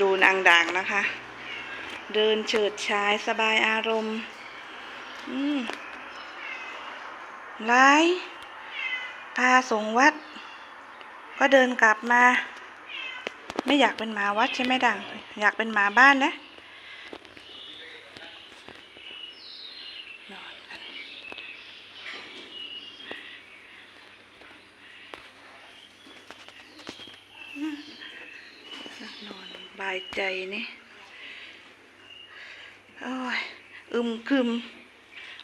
ดูนางด่างนะคะ เดินเฉิดชายสบายอารมณ์ อืมไล่พาส่งวัด ก็เดินกลับมา ไม่อยากเป็นหมาวัดใช่ไหมดังอยากเป็นหมาบ้านนะนอนกันอืมนอน บายใจนี่โอ้ยอึมคึม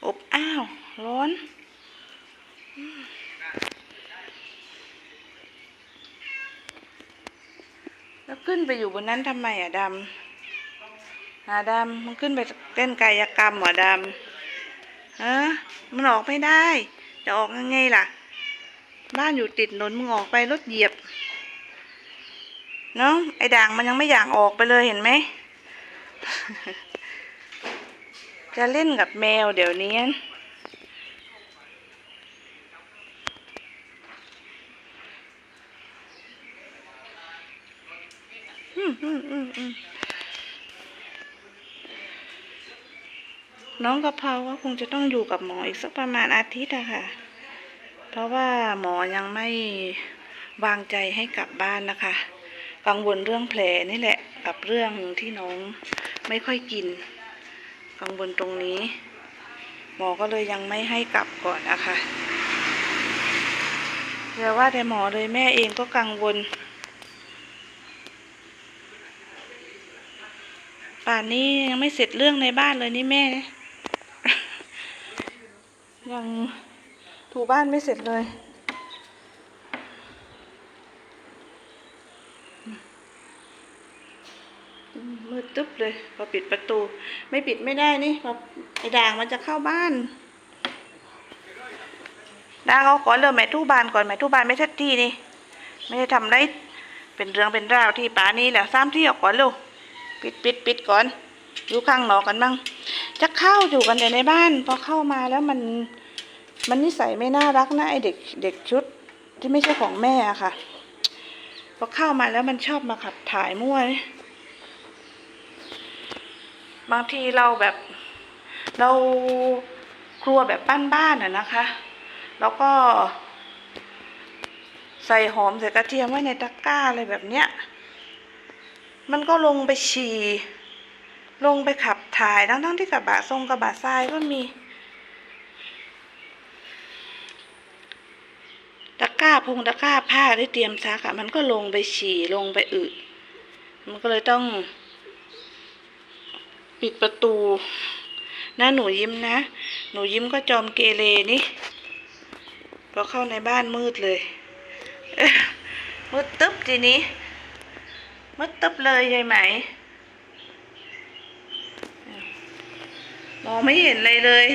อบอ้าว ร้อน แล้วขึ้นไปอยู่บนนั้นทำไมอะดำอะดำมันขึ้นไปเต้นกายกรรมเหรอดำเฮะมันออกไม่ได้ จะออกยังไงล่ะ บ้านอยู่ติดถนนมึงออกไปรถเหยียบ เนาะไอ้ด่างมันยังไม่อยากออกไปเลยเห็นไหม จะเล่นกับแมวเดี๋ยวนี้อืมอืมอืมอืมน้องกะเพราก็คงจะต้องอยู่กับหมออีกสักประมาณอาทิตย์อะค่ะ เพราะว่าหมอยังไม่วางใจให้กลับบ้านนะคะ กังวลเรื่องแผลนี่แหละกับเรื่องที่น้องไม่ค่อยกิน กังวลตรงนี้ หมอก็เลยยังไม่ให้กลับก่อนนะคะแต่ว่าแต่หมอเลยแม่เองก็กังวลป่านนี้ยังไม่เสร็จเรื่องในบ้านเลยนี่แม่ ยังถูบ้านไม่เสร็จเลย มืดตึ๊บเลย พอปิดประตู ไม่ปิดไม่ได้นี่พอไอ้ด่างมันจะเข้าบ้านด่างเอาก่อนเลยแม่ทู่บ้านก่อนแม่ทู่บ้านไม่ทัดที่นี่ ไม่ได้ทำไรเป็นเรื่องเป็นราวที่ป่านี้แหละซ้ำที่ออกก่อนลูกปิดปิดปิดก่อนอยู่ข้างนอกกันบ้างจะเข้าอยู่กันแต่ในบ้าน พอเข้ามาแล้วมันมันนิสัยไม่น่ารักนะไอเด็กเด็กชุดที่ไม่ใช่ของแม่อะค่ะพอเข้ามาแล้วมันชอบมาขับถ่ายมั่วนี่ บางทีเราแบบเราครัวแบบบ้านๆอะนะคะ แล้วก็ ใส่หอมใส่กระเทียมไว้ในตะกร้าอะไรแบบเนี้ย มันก็ลงไปฉี่ลงไปขับถ่ายทั้งๆที่กระบะทรงกระบะทรายก็มีตะกร้าพงตะกร้าผ้าที่เตรียมซักอะมันก็ลงไปฉี่ลงไปอึมันก็เลยต้อง ปิดประตูนะหนูยิ้มนะ หนูยิ้มก็จอมเกเรนี่พอเข้าในบ้านมืดเลยเมืดตึ๊บทีนี้ มืดตึ๊บเลยยายไหม มองไม่เห็นเลยเลย